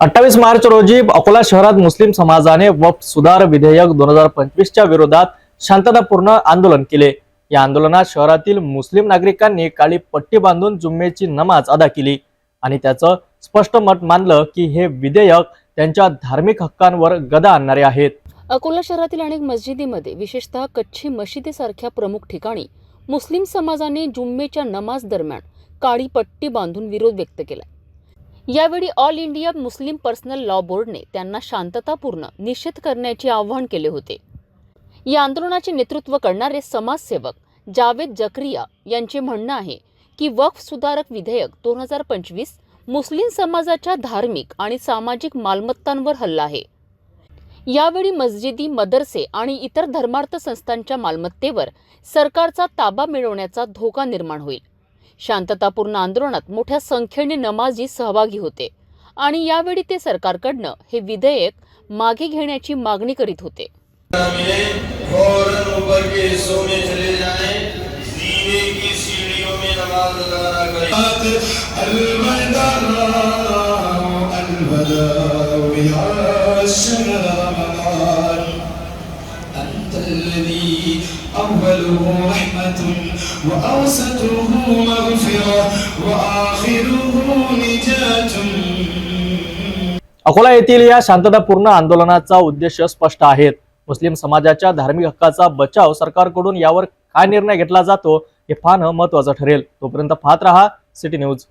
अठ्ठावीस मार्च रोजी अकोला शहरात मुस्लिम समाजाने वफ सुधार विधेयक दोन हजार पंचवीसच्या विरोधात शांततापूर्ण आंदोलन केले. या आंदोलनात शहरातील मुस्लिम नागरिकांनी काळी पट्टी बांधून जुम्मेची नमाज अदा केली आणि त्याचं स्पष्ट मत मानलं की हे विधेयक त्यांच्या धार्मिक हक्कांवर गदा आणणारे आहेत. अकोला शहरातील अनेक मस्जिदीमध्ये विशेषतः कच्छी मशिदीसारख्या प्रमुख ठिकाणी मुस्लिम समाजाने जुम्मेच्या नमाज दरम्यान काळी पट्टी बांधून विरोध व्यक्त केला यावेळी All India Muslim Personal Law बोर्डने त्यांना शांततापूर्ण निषेध करण्याचे आवाहन केले होते. या आंदोलनाचे नेतृत्व करणारे समाजसेवक जावेद जकरिया यांचे म्हणणं आहे की वक्फ सुधारक विधेयक दोन हजार पंचवीस मुस्लिम समाजाच्या धार्मिक आणि सामाजिक मालमत्तांवर हल्ला आहे. यावेळी मस्जिदी मदरसे आणि इतर धर्मार्थ संस्थांच्या मालमत्तेवर सरकारचा ताबा मिळवण्याचा धोका निर्माण होईल. शांततापूर्ण आंदोलनात मोठ्या संख्येने नमाजी सहभागी होते. आणि यावेळी ते सरकारकडनं हे विधेयक मागे घेण्याची मागणी करीत होते. मिले फौरन الذي أوله رحمة وأوسطه مغفرة وآخره نجاة अकोला येथील या शांततापूर्ण आंदोलनाचा उद्देश स्पष्ट आहेत मुस्लिम समाजाच्या धार्मिक हक्काचा बचाव सरकारकडून यावर काय निर्णय घेतला जातो हे पाहणं महत्वाचं ठरेल तोपर्यंत पाहत रहा सिटी न्यूज